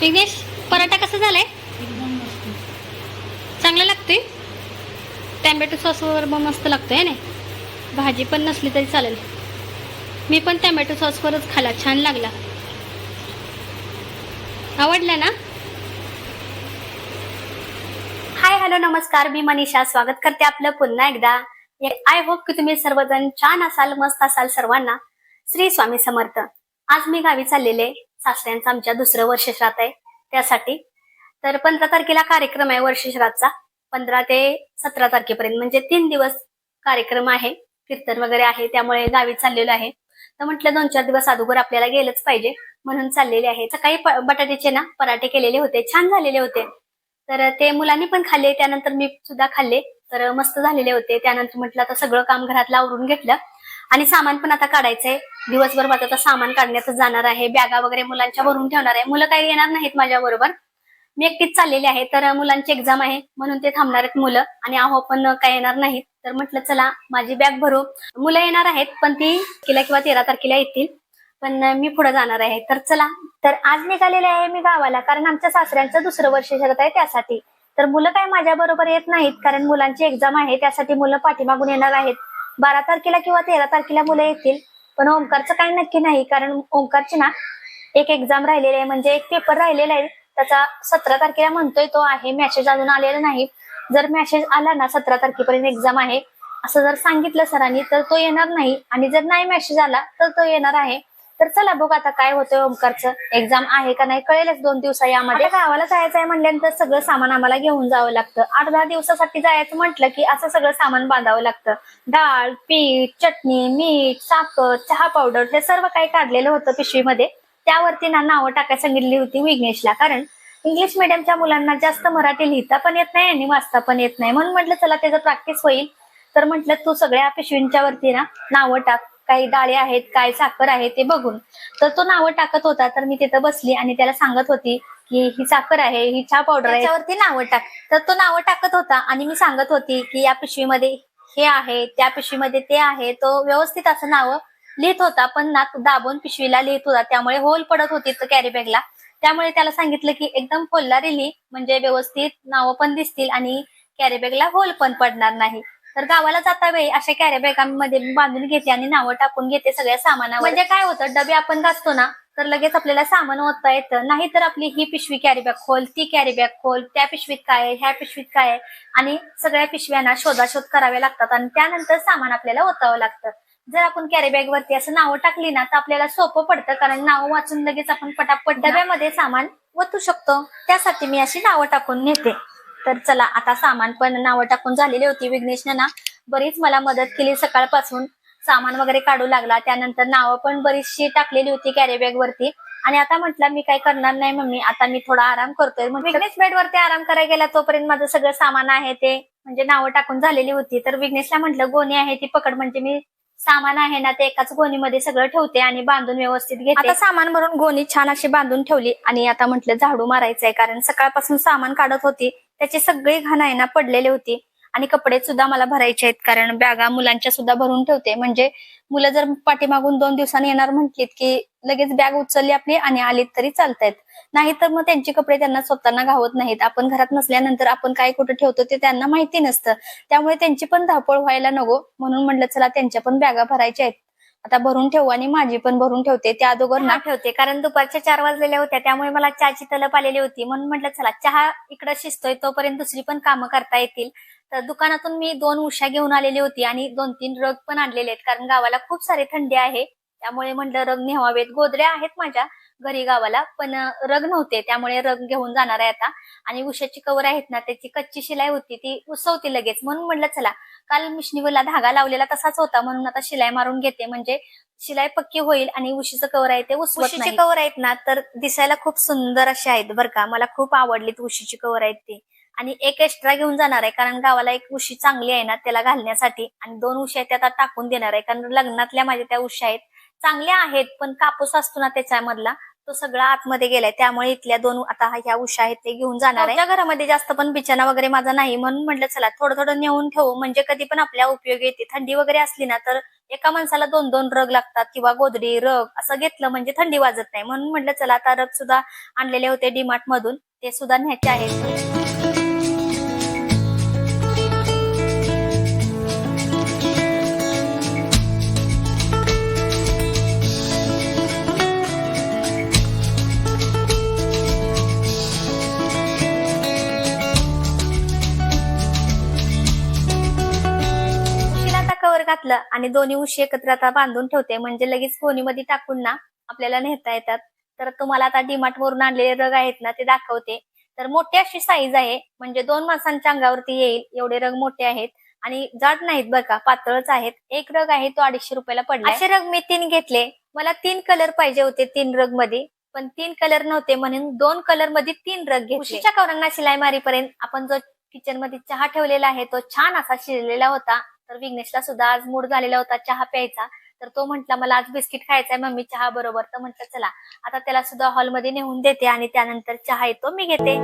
विघ्नेश पराठा कसा झालाय? चांगला लागतोय? टॅमॅटो सॉसवर मग मस्त लागतोय ना? भाजी पण नसली तरी चालेल. मी पण टॅमॅटो सॉसवरच खाला छान लागला. आवडला ना? हाय हॅलो नमस्कार. मी मनीषा. स्वागत करते आपलं पुन्हा एकदा. आय होप की तुम्ही सर्वजण छान असाल मस्त असाल सर्वांना. श्री स्वामी समर्थ. आज मी गावी चाललेले सासऱ्यांचं आमच्या दुसरं वर्ष श्रात आहे त्यासाठी. तर पंधरा तारखेला कार्यक्रम आहे वर्ष श्रातचा पंधरा ते सतरा तारखेपर्यंत म्हणजे तीन दिवस कार्यक्रम आहे. कीर्तन वगैरे आहे त्यामुळे गावी चाललेलो आहे. तर म्हटलं दोन चार दिवस अगोदर आपल्याला गेलंच पाहिजे म्हणून चाललेले आहे. सकाळी बटाट्याचे ना पराठे केलेले होते छान झालेले होते. तर ते मुलांनी पण खाल्ले त्यानंतर मी सुद्धा खाल्ले. तर मस्त झालेले होते. त्यानंतर म्हटलं आता सगळं काम घरातलं आवरून घेतलं. आणि सामान पण आता काढायचंय. दिवसभर माझं आता सामान काढण्यातच जाणार आहे. बॅगा वगैरे मुलांच्या भरून ठेवणार आहे. मुलं काही येणार नाहीत माझ्या बरोबर मी एकटीच चाललेली आहे. तर मुलांची एक्झाम आहे. म्हणून ते थांबणार आहेत मुलं. आणि आहो पण काय येणार नाहीत. तर म्हटलं चला माझी बॅग भरू. मुलं येणार आहेत पण ती किला किंवा तेरा तारखेला येतील. पण मी पुढे जाणार आहे. तर चला. तर आज निघालेले आहे मी गावाला कारण आमच्या सासऱ्यांचं दुसरं वर्ष शरत आहे त्यासाठी. तर मुलं काय माझ्या बरोबर येत नाहीत कारण मुलांची एक्झाम आहे. त्यासाठी मुलं पाठीमागून येणार आहेत. बारा तारखेला किंवा तेरा तारखेला मुलं येतील. पण ओंकारचं काही नक्की नाही कारण ओंकारची ना एक एक्झाम राहिलेली आहे. म्हणजे एक पेपर राहिलेला आहे. त्याचा सतरा तारखेला म्हणतोय तो आहे. मॅसेज अजून आलेला नाही. जर मॅसेज आला ना सतरा तारखेपर्यंत एक्झाम आहे. असं जर सांगितलं सरांनी तर तो येणार नाही. आणि जर नाही मेसेज आला तर तो येणार आहे. तर चला बघ आता काय होतंय ओमकारचं. एक्झाम आहे का नाही कळेलच दोन दिवसा यामध्ये. गावाला जायचं आहे म्हणल्यानंतर सगळं सामान आम्हाला घेऊन जावं लागतं. आठ दहा दिवसासाठी जायचं म्हटलं की असं सगळं सामान बांधावं लागतं. डाळ पीठ चटणी मीठ साखर चहा पावडर हे सर्व काही काढलेलं होतं पिशवीमध्ये. त्यावरती ना नावं टाकायला सांगितली होती विघ्नेशला. कारण इंग्लिश मिडियमच्या मुलांना जास्त मराठी लिहिता पण येत नाही आणि वाचता पण येत नाही. म्हणून म्हटलं चला त्याचं प्रॅक्टिस होईल. तर म्हटलं तू सगळ्या पिशवींच्या वरती ना नावं टाक. काही डाळे आहेत काय साखर आहे ते बघून. तर तो नावं टाकत होता तर मी तिथं बसली आणि त्याला सांगत होती की ही साखर आहे ही चहा पावडर आहे. त्याच्यावरती नावं टाक. तर तो नावं टाकत होता आणि मी सांगत होती की या पिशवीमध्ये हे आहे त्या पिशवीमध्ये ते आहे. तो व्यवस्थित असं नावं लिहित होता पण ना तो दाबून पिशवीला लिहित होता. त्यामुळे होल पडत होती कॅरी बॅगला त्यामुळे त्याला सांगितलं की एकदम फोल्लारी लिही म्हणजे व्यवस्थित नावं पण दिसतील आणि कॅरी बॅगला होल पण पडणार नाही. तर गावाला जाता वेळी अशा कॅरी बॅगांमध्ये बांधून घेते आणि नावं टाकून घेते सगळ्या सामानावर. म्हणजे काय होतं डबे आपण घासतो ना तर लगेच आपल्याला सामान ओतता येतं. नाही तर आपली ही पिशवी कॅरी बॅग खोल ती कॅरी बॅग खोल त्या पिशवीत काय आहे ह्या पिशवीत काय आहे आणि सगळ्या पिशव्यांना शोधाशोध करावे लागतात. आणि त्यानंतर सामान आपल्याला ओतावं लागतं. जर आपण कॅरी बॅग वरती असं नावं टाकली ना तर आपल्याला सोपं पडतं कारण नावं वाचून लगेच आपण पटापट डब्यामध्ये सामान ओतू शकतो. त्यासाठी मी अशी नावं टाकून नेते. तर चला आता सामान पण नावं टाकून झालेली होती. विघ्नेशनं ना बरीच मला मदत केली सकाळपासून. सामान वगैरे काढू लागला. त्यानंतर नावं पण बरीचशी टाकलेली होती कॅरी बॅग वरती. आणि आता म्हटलं मी काय करणार नाही मम्मी. आता मी थोडा आराम करतोय. मग विघ्नेश बेडवरती आराम करायला गेला तोपर्यंत माझं सगळं सामान आहे ते. म्हणजे नावं टाकून झालेली होती. तर विघ्नेशला म्हटलं गोणी आहे ती पकड. म्हणजे मी सामान आहे ना ते एकाच गोणीमध्ये सगळं ठेवते आणि बांधून व्यवस्थित घेते. आता सामान भरून गोणी छान अशी बांधून ठेवली. आणि आता म्हटलं झाडू मारायचंय. कारण सकाळपासून सामान काढत होती. त्याची सगळी घाण आहे ना पडलेली होती. आणि कपडे सुद्धा मला भरायचे आहेत कारण बॅगा मुलांच्या सुद्धा भरून ठेवते. म्हणजे मुलं जर पाठीमागून दोन दिवसांनी येणार म्हटलीत की लगेच बॅग उचलली आपली आणि आलीत तरी चालतायत. नाहीतर मग त्यांचे कपडे त्यांना स्वतःना घावत नाहीत. आपण घरात नसल्यानंतर आपण काय कुठे ठेवतो ते त्यांना माहिती नसतं. त्यामुळे त्यांची पण धावपळ व्हायला नको. म्हणून म्हटलं चला त्यांच्या पण बॅगा भरायच्या आहेत. आता भरून ठेवू आणि माझी पण भरून ठेवते. त्या अगोदर ना ठेवते. कारण दुपारच्या चार वाजलेल्या होत्या. त्यामुळे मला चहाची तलप आलेली होती. म्हणून म्हटलं चला चहा इकडे शिजतोय. तोपर्यंत दुसरी पण कामं करता येतील. तर दुकानातून मी दोन उशा घेऊन आलेली होती आणि दोन तीन रग पण आणलेले आहेत. कारण गावाला खूप सारी थंडी आहे. त्यामुळे म्हटलं रग नेवावेत गोदऱ्या आहेत माझ्या घरी गावाला पण रग नव्हते. त्यामुळे रग घेऊन जाणार आहे आता. आणि उशाची कवर आहेत ना त्याची कच्ची शिलाई होती ती उसवती लगेच. म्हणून म्हटलं चला काल मिशनीवरला धागा लावलेला तसाच होता. म्हणून आता शिलाई मारून घेते. म्हणजे शिलाई पक्की होईल आणि उशीचं कवर आहे ते उशीचे कवर आहेत ना तर दिसायला खूप सुंदर असे आहेत बरं का. मला खूप आवडलीत उशीची कवर आहेत ते. आणि एक एक्स्ट्रा घेऊन जाणार आहे कारण गावाला एक उशी चांगली आहे ना त्याला घालण्यासाठी. आणि दोन उशी आहेत त्या आता टाकून देणार आहे. कारण लग्नातल्या माझ्या त्या उशी आहेत. चांगल्या आहेत पण कापूस असतो ना त्याच्यामधला तो सगळा आतमध्ये गेलाय. त्यामुळे इथल्या दोन आता ह्या उषा आहेत ते घेऊन जाणार आहे. घरामध्ये जास्त पण बिछाना वगैरे माझा नाही म्हणून म्हटलं चला थोडं थोडं नेऊन ठेवू. म्हणजे कधी पण आपल्या उपयोगी येते. थंडी वगैरे असली ना तर एका माणसाला दोन दोन रग लागतात किंवा गोदडी रग असं घेतलं म्हणजे थंडी वाजत नाही. म्हणून म्हटलं चला आता रग सुद्धा आणलेले होते डीमार्ट मधून ते सुद्धा न्यायचे आहेत. घातलं आणि दोन्ही उशी एकत्र आता बांधून ठेवते. म्हणजे लगेच मध्ये टाकून ना आपल्याला नेता येतात. तर तुम्हाला आता डीमार्ट वरून आणलेले रग आहेत ना ते दाखवते. तर मोठी अशी साईज आहे. म्हणजे दोन माणसांच्या अंगावरती येईल एवढे रग मोठे आहेत. आणि जाड नाहीत का पातळच आहेत. एक रग आहे तो अडीचशे रुपयाला पडला असे रग मी तीन घेतले. मला तीन कलर पाहिजे होते तीन रगमध्ये. पण तीन कलर नव्हते म्हणून दोन कलरमध्ये तीन रग घेतले. उशीच्या कवरांना शिलाई मारीपर्यंत आपण जो किचनमध्ये चहा ठेवलेला आहे तो छान असा शिजलेला होता. तर विघ्नेशला सुद्धा आज मूड झालेला होता चहा प्यायचा. तर तो म्हटला मला आज बिस्किट खायचंय मम्मी चहा बरोबर. तर म्हटलं चला आता त्याला सुद्धा हॉलमध्ये नेऊन देते आणि त्यानंतर चहा येतो मी घेते.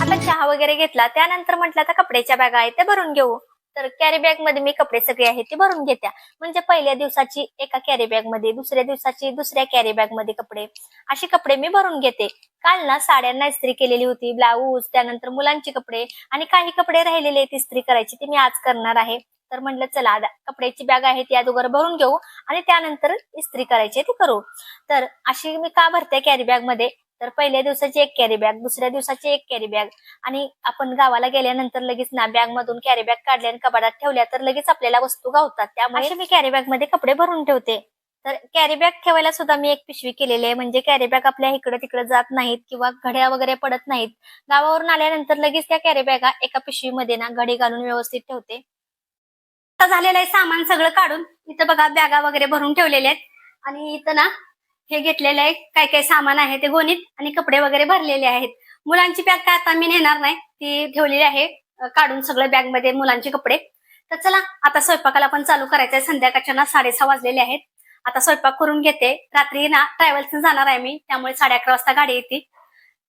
आता चहा वगैरे घेतला त्यानंतर म्हटलं आता कपड्याच्या बॅगा आहेत त्या भरून घेऊ. तर कॅरी बॅगमध्ये मी कपडे सगळे आहेत ते भरून घेत्या. म्हणजे पहिल्या दिवसाची एका कॅरी बॅगमध्ये दुसऱ्या दिवसाची दुसऱ्या कॅरी बॅगमध्ये कपडे. असे कपडे मी भरून घेते. काल ना साड्यांना इस्त्री केलेली होती ब्लाऊज त्यानंतर मुलांचे कपडे आणि काही कपडे राहिलेले आहेत इस्त्री करायची ते मी आज करणार आहे. तर म्हटलं चला कपड्याची बॅग आहे ती अगोदर भरून घेऊ आणि त्यानंतर इस्त्री करायची ती करू. तर अशी मी का भरते कॅरी बॅगमध्ये? तर पहिल्या दिवसाची एक कॅरी बॅग दुसऱ्या दिवसाची एक कॅरी बॅग आणि आपण गावाला गेल्यानंतर लगेच ना बॅग मधून कॅरी बॅग काढल्या आणि कबाडात ठेवल्या तर लगेच आपल्याला वस्तू गावतात. त्यामुळे मी कॅरी बॅगमध्ये कपडे भरून ठेवते. तर कॅरी बॅग ठेवायला सुद्धा मी एक पिशवी केलेली आहे. म्हणजे कॅरी बॅग आपल्या इकडे तिकडे जात नाहीत किंवा घड्या वगैरे पडत नाहीत. गावावरून आल्यानंतर लगेच त्या कॅरी बॅगा एका पिशवीमध्ये ना घडी घालून व्यवस्थित ठेवते. आता झालेलं आहे सामान सगळं काढून. इथं बघा बॅगा वगैरे भरून ठेवलेले आहेत. आणि इथं ना हे घेतलेले आहे. काय काय सामान आहे ते गोणीत आणि कपडे वगैरे भरलेले आहेत. मुलांची बॅग काय आता मी नेणार नाही. ती ठेवलेली आहे. काढून सगळं बॅगमध्ये मुलांचे कपडे. तर चला आता स्वयंपाकाला पण चालू करायचं आहे. संध्याकाळच्या ना साडेसहा वाजलेले आहेत. आता स्वयंपाक करून घेते. रात्री ना ट्रॅव्हल्स जाणार आहे मी. त्यामुळे साडे अकरा वाजता गाडी येते.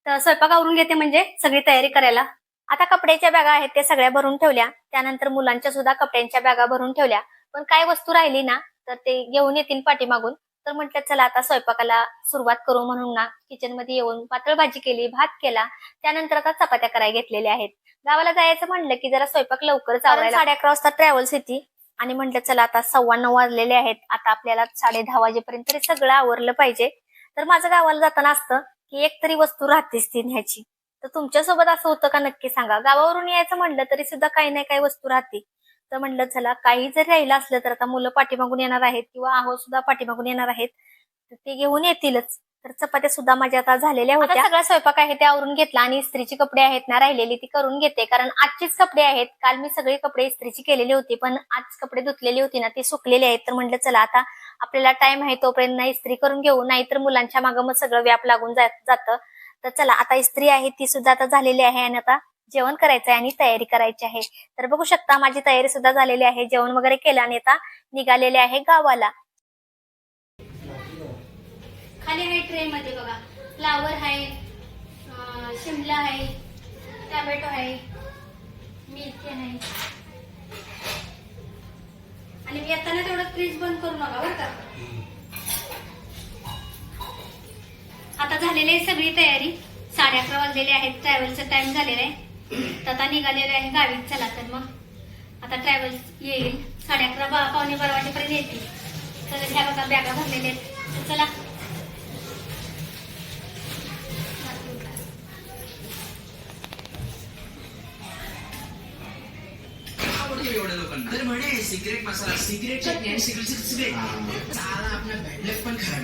तर स्वयंपाक आवरून घेते म्हणजे सगळी तयारी करायला. आता कपड्याच्या बॅगा आहेत त्या सगळ्या भरून ठेवल्या. त्यानंतर मुलांच्या सुद्धा कपड्यांच्या बॅगा भरून ठेवल्या. पण काय वस्तू राहिली ना तर ते घेऊन येतील पाठीमागून. तर म्हटलं चला आता स्वयंपाकाला सुरुवात करू म्हणून ना किचनमध्ये येऊन पातळ भाजी केली भात केला. त्यानंतर आता चपात्या करायला घेतलेल्या आहेत. गावाला जायचं म्हणलं की जरा स्वयंपाक लवकरच आवरायला साडे अकरा वाजता ट्रॅव्हल्स येते आणि म्हटलं चला आता सव्वा नऊ वाजलेले आहेत. आता आपल्याला साडे दहा वाजेपर्यंत तरी सगळं आवरलं पाहिजे. तर माझं गावाला जाताना असतं की एक तरी वस्तू राहतेच ती न्यायची तर तुमच्यासोबत असं होतं का नक्की सांगा. गावावरून यायचं म्हणलं तरी सुद्धा काही ना काही वस्तू राहते. तर म्हणलं चला काही जर राहिलं असलं तर आता मुलं पाठीमागून येणार आहेत किंवा आहो सुद्धा पाठीमागून येणार आहेत तर ते घेऊन येतीलच. तर चपात्या सुद्धा माझ्या आता झालेल्या होत्या. सगळा स्वयंपाक आहे ते आवरून घेतला आणि इस्त्रीची कपडे आहेत ना राहिलेली ती करून घेते. कारण आजचीच कपडे आहेत. काल मी सगळे कपडे इस्त्रीची केलेली होती पण आज कपडे धुतलेली होती ना ती सुकलेली आहेत. तर म्हटलं चला आता आपल्याला टाइम आहे तोपर्यंत ना इस्त्री करून घेऊ. नाहीतर मुलांच्या मागं मग सगळं व्याप लागून जात जातं. तर चला आता इस्त्री आहे ती सुद्धा आता झालेली आहे आणि आता जेवण करायचं आहे आणि तयारी करायची आहे. तर बघू शकता माझी तयारी सुद्धा झालेली आहे. जेवण वगैरे केलं आणि आता निघालेले आहे गावाला. खाली आहे ट्रे मध्ये बघा. फ्लावर आहे शिमला आहे टॅमॅटो आहे मिरची आहे. आणि मी येताना तेवढं फ्रीज बंद करू नका बरं का. आता झालेली आहे सगळी तयारी. साडे अकरा वाजलेले आहेत. ट्रॅव्हलचा टाइम झालेला आहे. तर आता निघालेलं आहे गावी. चला तर मग. आता ट्रॅव्हल्स येईल. साडे अकरा बा पावणे बारा वाजेपर्यंत येतील. तर ह्या बघा बॅगा भरलेल्या आहेत. तर चला. आवडतो एवढ्या लोकांना. तर म्हणे सिक्रेट मसाला सिक्रेट चटणी आणि सिक्रेट सिक्रेट साला आपला बॅडलक पण खराब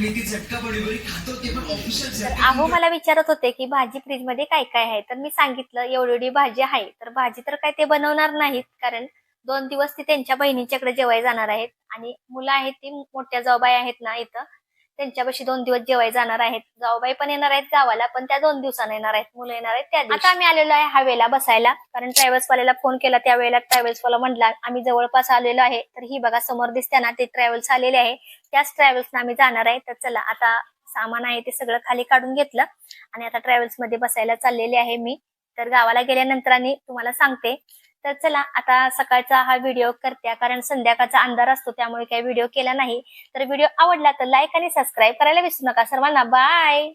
मी ती झटका बडी खातो ते पण ऑफिशियल अहो मला विचारत होते की भाजी फ्रीजमध्ये काय काय आहे? तर मी सांगितलं एवढी एवढी भाजी आहे. तर भाजी तर काय ते बनवणार नाहीत कारण दोन दिवस ती त्यांच्या बहिणीच्याकडे जेवायला जाणार आहेत. आणि मुलं आहेत ती मोठ्या जबाई आहेत ना इथं. त्यांच्यापाशी दोन दिवस जेवाय जाणार आहेत. जाऊबाई पण येणार आहेत गावाला पण त्या दोन दिवसांना येणार आहेत. मुलं येणार आहेत त्या. आता आम्ही आलेलो आहे हवेला बसायला कारण ट्रॅव्हल्स वाल्याला फोन केला त्यावेळेला ट्रॅव्हल्स वाला म्हटला आम्ही जवळपास आलेलो आहे. तर ही बघा समोर दिसते ना ते ट्रॅव्हल्स आलेले आहे. त्याच ट्रॅव्हल्सना आम्ही जाणार आहे. तर चला आता सामान आहे ते सगळं खाली काढून घेतलं. आणि आता ट्रॅव्हल्समध्ये बसायला चाललेले आहे मी. तर गावाला गेल्यानंतर आणि तुम्हाला सांगते तर चला आता सकाळचा हा व्हिडिओ करते. कारण संध्याकाळचा अंधार असतो त्यामुळे काही व्हिडिओ केला नाही. तर व्हिडिओ आवडला तर लाईक आणि सबस्क्राईब करायला विसरू नका. सर्वांना बाय